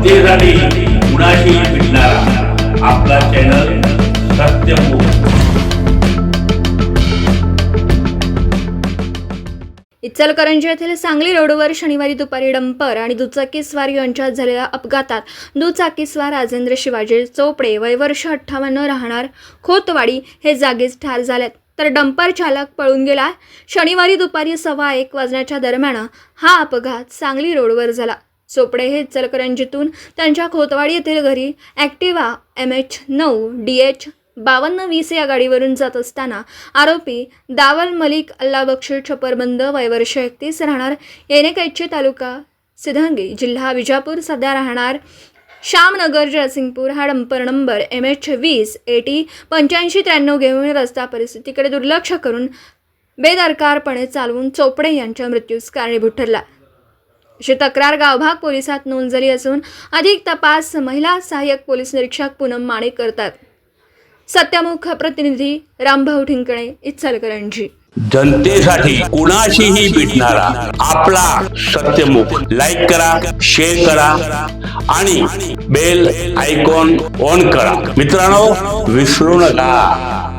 जनतेसाठी कुणाशी भेटणारा आपला चॅनल सत्यमुख इचलकरंजी येथील सांगली रोडवर शनिवारी दुपारी डंपर आणि दुचाकीस्वार यांच्यात झालेल्या अपघातात दुचाकीस्वार राजेंद्र शिवाजी चोपडे वय वर्ष अठ्ठावन्न राहणार खोतवाडी हे जागीच ठार झालेत. तर डंपर चालक पळून गेला. शनिवारी दुपारी सव्वा एक वाजण्याच्या दरम्यान हा अपघात सांगली रोडवर झाला. चोपडे हे इचलकरंजीतून त्यांच्या खोतवाडी येथील घरी ॲक्टिवा एम एच नऊ डी एच बावन्न वीस या गाडीवरून जात असताना आरोपी दावल मलिक अल्ला बक्षी छपरबंद वयवर्ष एकतीस राहणार येनेकैची तालुका सिद्धांगी जिल्हा विजापूर. सध्या राहणार श्यामनगर जयसिंगपूर. हा डंपर नंबर एम एच वीस एटी पंच्याऐंशी त्र्याण्णव घेऊन रस्ता परिस्थितीकडे दुर्लक्ष करून बेदरकारपणे चालवून चोपडे यांच्या मृत्यूस कारणीभूत ठरला. अशी तक्रार गावभाग पोलिसात नोंद झाली असून अधिक तपास महिला सहाय्यक पोलीस निरीक्षक पूनम माणिक करतात. सत्यमुख प्रतिनिधी रामभाऊ ठिंकणे इचलकरंजी. जनतेसाठी कुणाशीही भेटणारा आपला सत्यमुख लाईक करा शेअर करा आणि बेल आयकॉन ऑन करा. मित्रांनो विसरू नका.